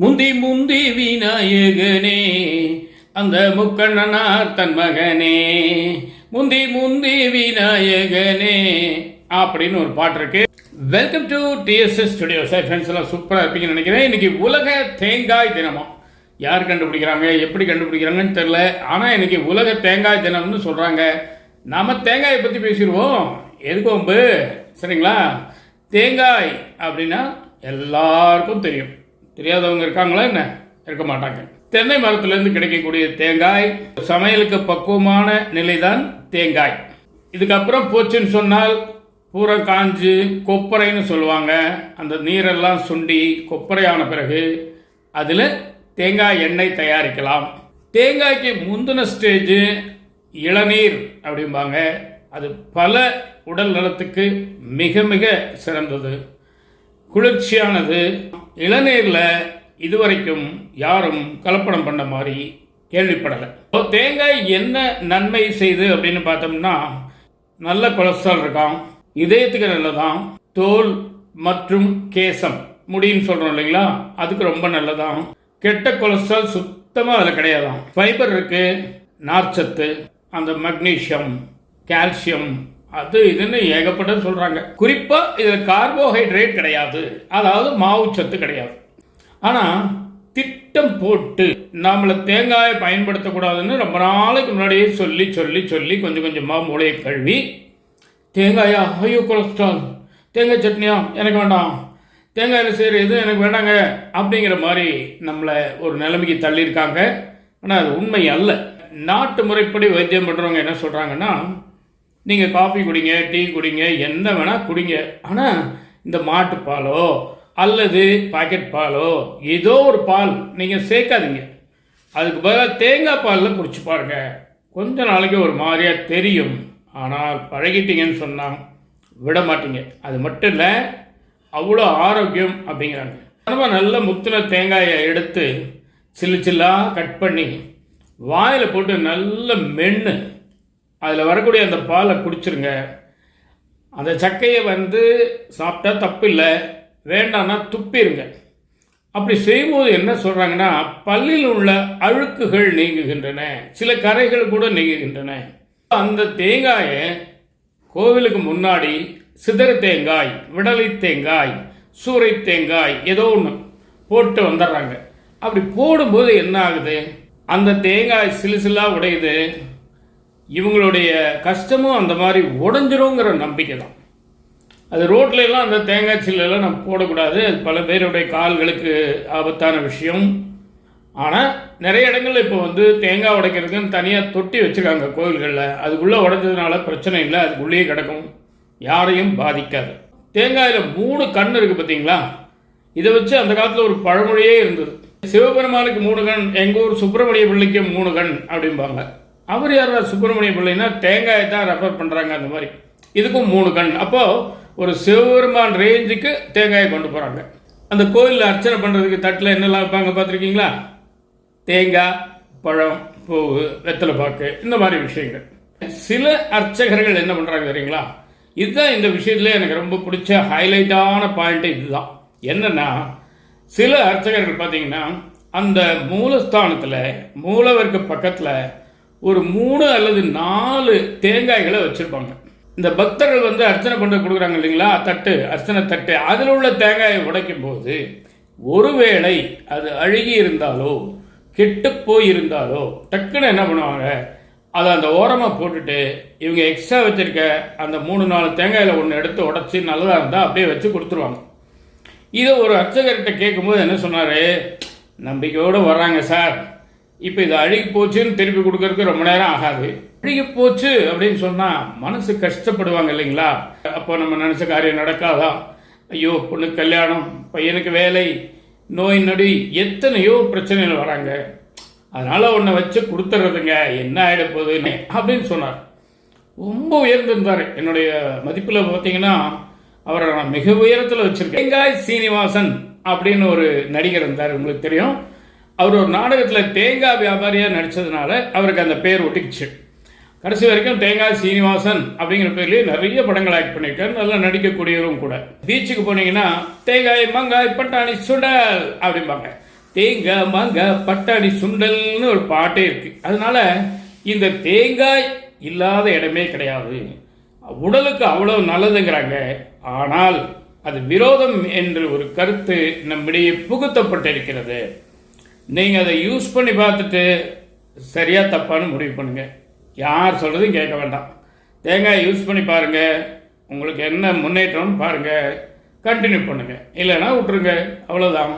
முந்தி முந்தி விநாயகனே அந்த முக்கண்ணனார் தன் மகனே. முந்தி முந்தி விநாயகனே அப்படின்னு ஒரு பாட்டு இருக்கு. Welcome to TSS studio sir friends எல்லாம் சூப்பராக இருப்பீங்கன்னு நினைக்கிறேன். இன்னைக்கு உலக தேங்காய் தினமா. யார் கண்டுபிடிக்கிறாங்க? எப்படி கண்டுபிடிக்கிறாங்கன்னு தெரில ஆனால் இன்னைக்கு உலக தேங்காய் தினம்னு சொல்கிறாங்க நாம் தேங்காயை பற்றி பேசிடுவோம். எதுக்கு சரிங்களா? தேங்காய் அப்படின்னா எல்லாருக்கும் தெரியும். தெரியாதவங்க இருக்காங்களா என்ன? இருக்க மாட்டாங்க. தென்னை மரத்திலிருந்து கிடைக்கக்கூடிய தேங்காய் சமையலுக்கு பக்குவமான நிலைதான் தேங்காய். இதுக்கப்புறம் போச்சுன்னு சொன்னால் பூரா காஞ்சு கொப்பரைன்னு சொல்லுவாங்க. அந்த நீரெல்லாம் சுண்டி கொப்பரையான பிறகு அதில் தேங்காய் எண்ணெய் தயாரிக்கலாம். தேங்காய்க்கு முந்தின ஸ்டேஜு இளநீர் அப்படிம்பாங்க. அது பல உடல் நலத்துக்கு மிக மிக சிறந்தது. குளிர்ச்சியானது. இளநீரில் இதுவரைக்கும் யாரும் கலப்படம் பண்ண மாதிரி கேள்விப்படலை. இப்போ தேங்காய் என்ன நன்மை செய்து அப்படின்னு பார்த்தோம்னா நல்ல கொலஸ்ட்ரால் இருக்காம். இதயத்துக்கு நல்லதான் தோல் மற்றும் கேசம் முடின்னு சொல்கிறோம் இல்லைங்களா? அதுக்கு ரொம்ப நல்லதான் கெட்ட கொலஸ்ட்ரால் சுத்தமாக அதில் கிடையாதான் ஃபைபர் இருக்குது நார்ச்சத்து அந்த மக்னீஷியம் கால்சியம் அது இதுன்னு ஏகப்பட்ட சொல்கிறாங்க குறிப்பாக இதில் கார்போஹைட்ரேட் கிடையாது. அதாவது மாவுச்சத்து கிடையாது. ஆனால் திட்டம் போட்டு நம்மளை தேங்காயை பயன்படுத்தக்கூடாதுன்னு ரொம்ப நாளைக்கு முன்னாடியே சொல்லி சொல்லி சொல்லி கொஞ்சம் கொஞ்சமாக மூளையை கழுவி தேங்காயா? ஐயோ கொலஸ்ட்ரால். தேங்காய் சட்னியா? எனக்கு வேண்டாம். தேங்காயில் செய்கிற எனக்கு வேண்டாங்க. அப்படிங்கிற மாதிரி நம்மளை ஒரு நிலைமைக்கு தள்ளியிருக்காங்க. ஆனால் அது உண்மை அல்ல. நாட்டு முறைப்படி வைத்தியம் பண்ணுறவங்க என்ன சொல்கிறாங்கன்னா நீங்கள் காஃபி குடிங்க டீ குடிங்க என்ன வேணால் குடிங்க. ஆனால் இந்த மாட்டுப்பாலோ அல்லது பாக்கெட் பாலோ ஏதோ ஒரு பால் நீங்கள் சேர்க்காதீங்க. அதுக்கு பதிலாக தேங்காய் பாலில் குடிச்சு பாருங்க. கொஞ்ச நாளைக்கு ஒரு மாதிரியாக தெரியும். ஆனால் பழகிட்டீங்கன்னு சொன்னால் விட மாட்டீங்க. அது மட்டும் இல்லை அவ்வளோ ஆரோக்கியம் அப்படிங்கிறாங்க. நம்ம நல்ல முத்தின தேங்காயை எடுத்து சில்லு சில்லாக கட் பண்ணி வாயில் போட்டு நல்ல மென்று அதில் வரக்கூடிய அந்த பாலை குடிச்சிருங்க. அந்த சக்கையை வந்து சாப்பிட்டா தப்பு இல்லை வேண்டாம்னா துப்பிடுங்க அப்படி செய்யும்போது என்ன சொல்கிறாங்கன்னா பல்லில் உள்ள அழுக்குகள் நீங்குகின்றன. சில கரைகள் கூட நீங்குகின்றன. அந்த தேங்காயை கோவிலுக்கு முன்னாடி சிதறு தேங்காய் விடலை தேங்காய் சூறை தேங்காய் ஏதோ ஒன்று போட்டு வந்துடுறாங்க. அப்படி போடும்போது என்ன ஆகுது? அந்த தேங்காய் சிலுசிலாக உடையுது. இவங்களுடைய கஷ்டமும் அந்த மாதிரி உடஞ்சிருங்கிற நம்பிக்கை தான். அது ரோட்ல எல்லாம் அந்த தேங்காய் சில்லெல்லாம் நம்ம போடக்கூடாது. அது பல பேருடைய கால்களுக்கு ஆபத்தான விஷயம். ஆனால் நிறைய இடங்கள்ல இப்போ வந்து தேங்காய் உடைக்கிறதுக்குன்னு தனியாக தொட்டி வச்சுருக்காங்க கோவில்களில் அதுக்குள்ளே உடைஞ்சதுனால பிரச்சனை இல்லை அதுக்குள்ளேயே கிடக்கும். யாரையும் பாதிக்காது. தேங்காயில் மூணு கண் இருக்குது பார்த்தீங்களா இதை வச்சு அந்த காலத்தில் ஒரு பழமொழியே இருந்தது. சிவபெருமானுக்கு மூணு கண் எங்கள் ஊர் சுப்பிரமணிய பிள்ளைக்கு மூணு கண் அப்படிம்பாங்க. அவர் யார் சுப்பிரமணிய பிள்ளைன்னா தேங்காயை தான் ரெஃபர் பண்ணுறாங்க அந்த மாதிரி. இதுக்கும் மூணு கண். அப்போது ஒரு சிவபெருமான் ரேஞ்சுக்கு தேங்காயை கொண்டு போகிறாங்க அந்த கோயிலில் அர்ச்சனை பண்ணுறதுக்கு தட்டில் என்னெல்லாம் வைப்பாங்க பார்த்துருக்கீங்களா? தேங்காய் பழம் பூவு வெத்தலை பாக்கு இந்த மாதிரி விஷயங்கள். சில அர்ச்சகர்கள் என்ன பண்ணுறாங்க தெரியுங்களா? இதுதான் இந்த விஷயத்துல எனக்கு ரொம்ப பிடிச்ச ஹைலைட்டான பாயிண்ட்டு இதுதான். என்னென்னா சில அர்ச்சகர்கள் பார்த்தீங்கன்னா அந்த மூலஸ்தானத்தில் மூலவருக்கு பக்கத்தில் ஒரு மூணு அல்லது நாலு தேங்காய்களை வச்சுருப்பாங்க. இந்த பக்தர்கள் வந்து அர்ச்சனை பண்ண கொடுக்குறாங்க இல்லைங்களா? தட்டு அர்ச்சனை தட்டு. அதில் உள்ள தேங்காயை உடைக்கும் போது ஒருவேளை அது அழுகி இருந்தாலோ கெட்டு போய் இருந்தாலோ டக்குன்னு என்ன பண்ணுவாங்க? அதை அந்த ஓரமாக போட்டுட்டு இவங்க எக்ஸ்ட்ரா வச்சிருக்க அந்த மூணு நாலு தேங்காயில் ஒன்று எடுத்து உடச்சி நல்லதாக இருந்தால் அப்படியே வச்சு கொடுத்துருவாங்க. இதை ஒரு அர்ச்சகர்கிட்ட கேட்கும்போது என்ன சொன்னார்? நம்பிக்கையோடு வர்றாங்க சார். இப்போ இது அழுகி போச்சுன்னு திருப்பி கொடுக்கறதுக்கு ரொம்ப நேரம் ஆகாது. அழுகி போச்சு அப்படின்னு சொன்னால் மனசு கஷ்டப்படுவாங்க இல்லைங்களா? அப்போ நம்ம நினச்ச காரியம் நடக்காதா? ஐயோ பொண்ணுக்கு கல்யாணம் பையனுக்கு வேலை நோய் நொடி எத்தனையோ பிரச்சனைகள் வராங்க. அதனால உன்னை வச்சு கொடுத்துட்றதுங்க என்ன ஆகிட போகுதுன்னு அப்படின்னு சொன்னார். ரொம்ப உயர்ந்திருந்தார். என்னுடைய மதிப்பில் பார்த்தீங்கன்னா அவரை நான் மிக உயரத்தில் வச்சிருக்கேன். தேங்காய் சீனிவாசன் அப்படின்னு ஒரு நடிகர் இருந்தார். உங்களுக்கு தெரியும். அவர் ஒரு நாடகத்தில் தேங்காய் வியாபாரியாக நடித்ததுனால அவருக்கு அந்த பேர் ஒட்டிக்கிச்சு. கடைசி வரைக்கும் தேங்காய் சீனிவாசன் அப்படிங்கிற பேர்லேயே நிறைய படங்கள் ஆக்ட் பண்ணியிருக்காரு. நல்லா நடிக்கக்கூடியவரும் கூட. பீச்சுக்கு போனீங்கன்னா தேங்காய் மங்காய் பட்டாணி சுண்டல் அப்படிம்பாங்க. தேங்காய் மங்காய் பட்டாணி சுண்டல்னு ஒரு பாட்டே இருக்குது அதனால இந்த தேங்காய் இல்லாத இடமே கிடையாது. உடலுக்கு அவ்வளோ நல்லதுங்கிறாங்க. ஆனால் அது விரோதம் என்று ஒரு கருத்து நம்மிடையே புகுத்தப்பட்டிருக்கிறது. நீங்கள் அதை யூஸ் பண்ணி பார்த்துட்டு சரியாக தப்பான்னு முடிவு பண்ணுங்கள் யார் சொல்கிறதும் கேட்க வேண்டாம். தேங்காய் யூஸ் பண்ணி பாருங்கள் உங்களுக்கு என்ன முன்னேற்றம்னு பாருங்கள் கண்டினியூ பண்ணுங்கள் இல்லைன்னா விட்டுருங்க. அவ்வளோதான்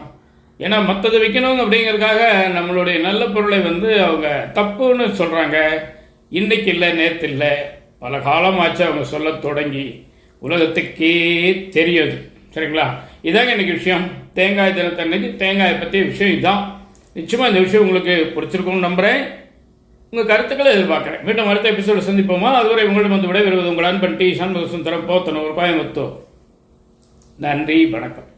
ஏன்னா மற்றது விற்கணும் அப்படிங்கிறதுக்காக நம்மளுடைய நல்ல பொருளை வந்து அவங்க தப்புன்னு சொல்கிறாங்க இன்னைக்கு இல்லை நேற்று இல்லை. பல காலமாச்சு அவங்க சொல்ல தொடங்கி உலகத்துக்கே தெரியுது. சரிங்களா? இதாங்க இன்றைக்கி விஷயம். தேங்காய் தினத்தன்னைக்கு தேங்காயை பற்றிய விஷயம் இதுதான் நிச்சயமாக இந்த விஷயம் உங்களுக்கு பிடிச்சிருக்கும்னு நம்புகிறேன் உங்கள் கருத்துக்களை எதிர்பார்க்குறேன். மீண்டும் அடுத்த எபிசோடு சந்திப்போமா? அதுவரை உங்களிடம் வந்து விடைபெறுவது உங்கள் அன்பன் டி. சண்முக தரம் போத்தனூர் கோயம்புத்தூர். நன்றி வணக்கம்.